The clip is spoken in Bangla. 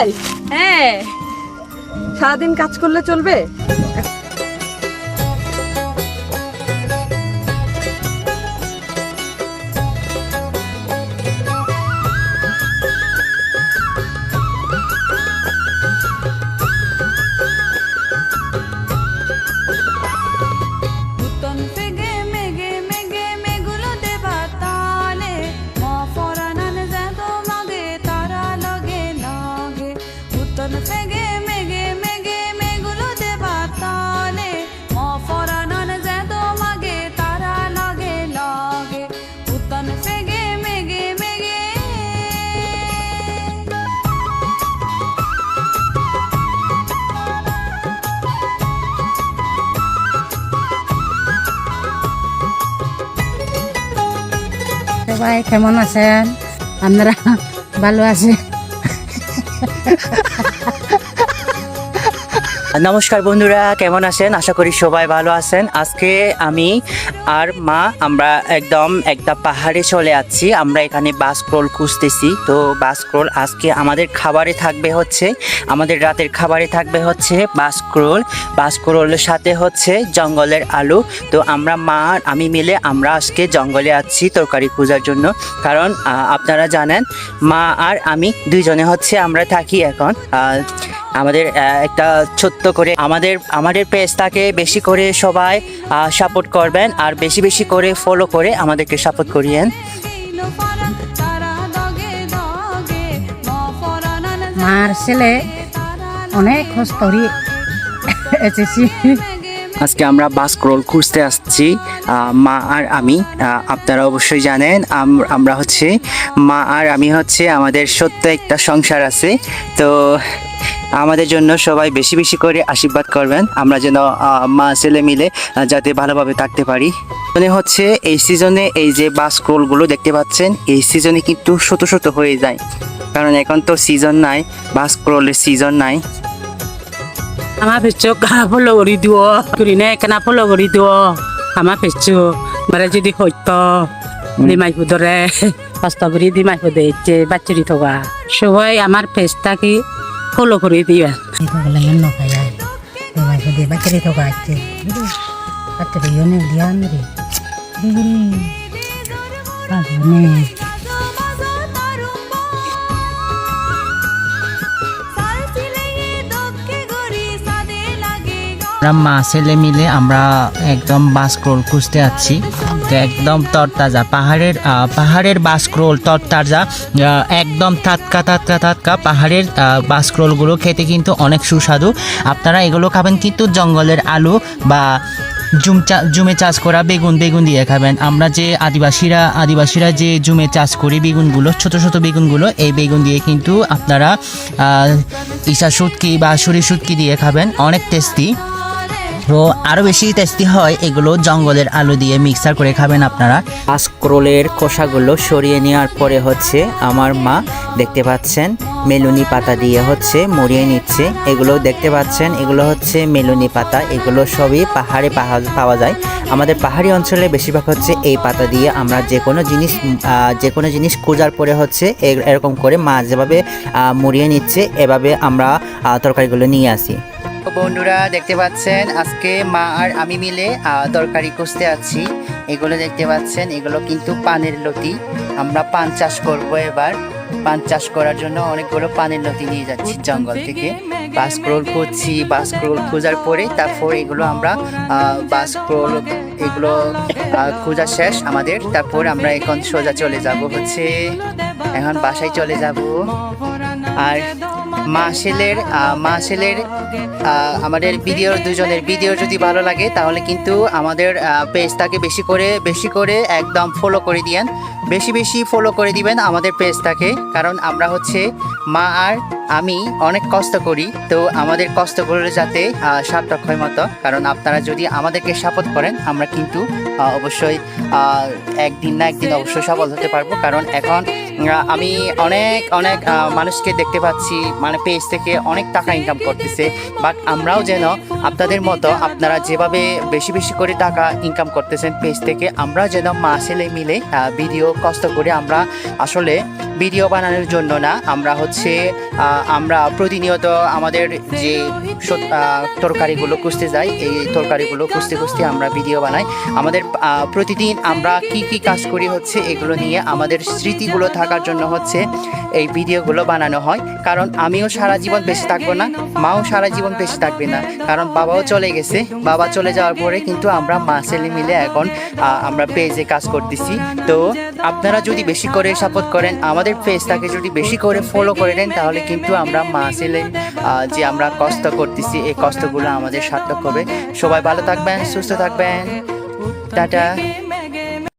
তাই হ্যাঁ। সারাদিন কাজ করলে চলবে? সবাই কেমন আছেন? আপনারা ভালো আছে নমস্কার বন্ধুরা, কেমন আছেন? আশা করি সবাই ভালো আছেন। আজকে আমি আর মা, আমরা একদম একটা পাহাড়ে চলে যাচ্ছি। আমরা এখানে বাস ক্রোল খুঁজতেছি। তো বাস ক্রোল আজকে আমাদের খাবারে থাকবে হচ্ছে, আমাদের রাতের খাবারে থাকবে হচ্ছে বাস ক্রোল বাস ক্রোলের সাথে হচ্ছে জঙ্গলের আলু। তো আমরা মা আমি মিলে আমরা আজকে জঙ্গলে যাচ্ছি তরকারি খোঁজার জন্য। কারণ আপনারা জানেন, মা আর আমি দুইজনে হচ্ছে আমরা থাকি এখন আমাদের একটা ছোট্ট করে আমাদের আমাদের পেজটাকে বেশি করে সবাই সাপোর্ট করবেন আর বেশি বেশি করে ফলো করে আমাদেরকে সাপোর্ট করিয়েন। মার ছেলে অনেক করে এসেছি আজকে আমরা বাস ক্রোল খুঁজতে আসছি মা আর আমি। আপনারা অবশ্যই জানেন আম- আমরা হচ্ছে মা আর আমি হচ্ছে আমাদের সত্য একটা সংসার আছে। তো আমাদের জন্য সবাই বেশি বেশি করে আশীর্বাদ করবেন। আমরা যেন মা ছেলে মিলে যাতে ভালোভাবে থাকতে পারি। মানে হচ্ছে এই সিজনে এই যে বাস ক্রোলগুলো দেখতে পাচ্ছেন এই সিজনে কিন্তু শত শত হয়ে যায়। কারণ এখন তো সিজন নাই বাস ক্রোলের সিজন নাই। আমার পেছো কানা ফলো কৰি দিব কৰিনে কানা ফলো কৰি দিব আমার পেছো মানে যদি সত্য ডিমাই ফুদৰে কষ্ট কৰি ডিমাই ফুদে যে বাচ্চুৰি থকা সবাই আমাৰ পেজটাকে ফলো কৰি দিবা Ito আমরা মা, ছেলে মিলে আমরা একদম বাসকরোল খুঁজতে যাচ্ছি। তো একদম তরতাজা, পাহাড়ের পাহাড়ের বাসকরোল তরতাজা একদম টাটকা টাটকা টাটকা পাহাড়ের বাসকরোলগুলো খেতে কিন্তু অনেক সুস্বাদু। আপনারা এগুলো খাবেন কিন্তু জঙ্গলের আলু বা জুম জুমে চাষ করা বেগুন বেগুন দিয়ে খাবেন। আমরা যে আদিবাসীরা আদিবাসীরা যে জুমে চাষ করি বেগুনগুলো, ছোট ছোট বেগুনগুলো, এই বেগুন দিয়ে কিন্তু আপনারা ইসা সুটকি বা সরি সুটকি দিয়ে খাবেন। অনেক টেস্টি। আরও বেশি টেস্টি হয় এগুলো জঙ্গলের আলু দিয়ে মিক্সার করে খাবেন আপনারা। স্ক্রোলের খোসাগুলো সরিয়ে নেওয়ার পরে হচ্ছে আমার মা দেখতে পাচ্ছেন মেলুনি পাতা দিয়ে হচ্ছে মরিয়ে নিচ্ছে। এগুলো দেখতে পাচ্ছেন, এগুলো হচ্ছে মেলুনি পাতা। এগুলো সবই পাহাড়ে পাহা- পাওয়া যায়। আমাদের পাহাড়ি অঞ্চলে বেশিরভাগ হচ্ছে এই পাতা দিয়ে আমরা যে কোনো জিনিস যে কোনো জিনিস খোঁজার পরে হচ্ছে এরকম করে মা যেভাবে মুড়িয়ে নিচ্ছে, এভাবে আমরা তরকারিগুলো নিয়ে আসি। বন্ধুরা দেখতে পাচ্ছেন, আজকে মা আর আমি মিলে তরকারি কষতে আছি। এগুলো দেখতে পাচ্ছেন, এগুলো কিন্তু পানের লতি। আমরা পান চাষ করব এবার। পান চাষ করার জন্য অনেকগুলো পানের লতি নিয়ে যাচ্ছি জঙ্গল থেকে। বাসকরোল খুঁজছি বাসকরোল খোঁজার পরে তারপর এগুলো আমরা বাসকরোল এগুলো খোঁজা শেষ আমাদের। তারপর আমরা এখন সোজা চলে যাব হচ্ছে, এখন বাসায় চলে যাব। আর মা ছেলের আহ, মা ছেলের আহ, আমাদের ভিডিওর দুজনের ভিডিও যদি ভালো লাগে তাহলে কিন্তু আমাদের পেজটাকে বেশি করে বেশি করে একদম ফলো করে দিয়েন। বেশি বেশি ফলো করে দিবেন আমাদের পেজটাকে কারণ আমরা হচ্ছে মা আর আমি অনেক কষ্ট করি, তো আমাদের কষ্ট কষ্টগুলো যাতে সার্থক হয় মতো। কারণ আপনারা যদি আমাদেরকে সাপোর্ট করেন, আমরা কিন্তু অবশ্যই একদিন না একদিন অবশ্যই সফল হতে পারব। কারণ এখন আমি অনেক অনেক মানুষকে দেখতে পাচ্ছি মানে পেজ থেকে অনেক টাকা ইনকাম করতেছে। বাট আমরাও যেন আপনাদের মতো, আপনারা যেভাবে বেশি বেশি করে টাকা ইনকাম করতেছেন পেজ থেকে আমরা যেন মা, ছেলে মিলে ভিডিও কষ্ট করে আমরা আসলে ভিডিও বানানোর জন্য না, আমরা হচ্ছে আমরা প্রতিনিয়ত আমাদের যে তরকারিগুলো খুঁজতে যাই, এই তরকারিগুলো খুঁজতে খুঁজতে আমরা ভিডিও বানাই। আমাদের প্রতিদিন আমরা কি কি কাজ করি হচ্ছে, এগুলো নিয়ে আমাদের স্মৃতিগুলো থাকার জন্য হচ্ছে এই ভিডিওগুলো বানানো হয়। কারণ আমিও সারা জীবন বেঁচে থাকব না, মাও সারা জীবন বেঁচে থাকবে না। কারণ বাবাও চলে গেছে, বাবা চলে যাওয়ার পরে কিন্তু আমরা মা ছেলে মিলে এখন আমরা পেজে কাজ করতেছি। তো আপনারা যদি বেশি করে সাপোর্ট করেন, আমাদের পেজটাকে যদি বেশি করে ফলো করে নেন তাহলে কিন্তু আমরা মা ছেলে যে আমরা কষ্ট করতেছি, এই কষ্টগুলো আমাদের সার্থক হবে। সবাই ভালো থাকবেন, সুস্থ থাকবেন। টাটা।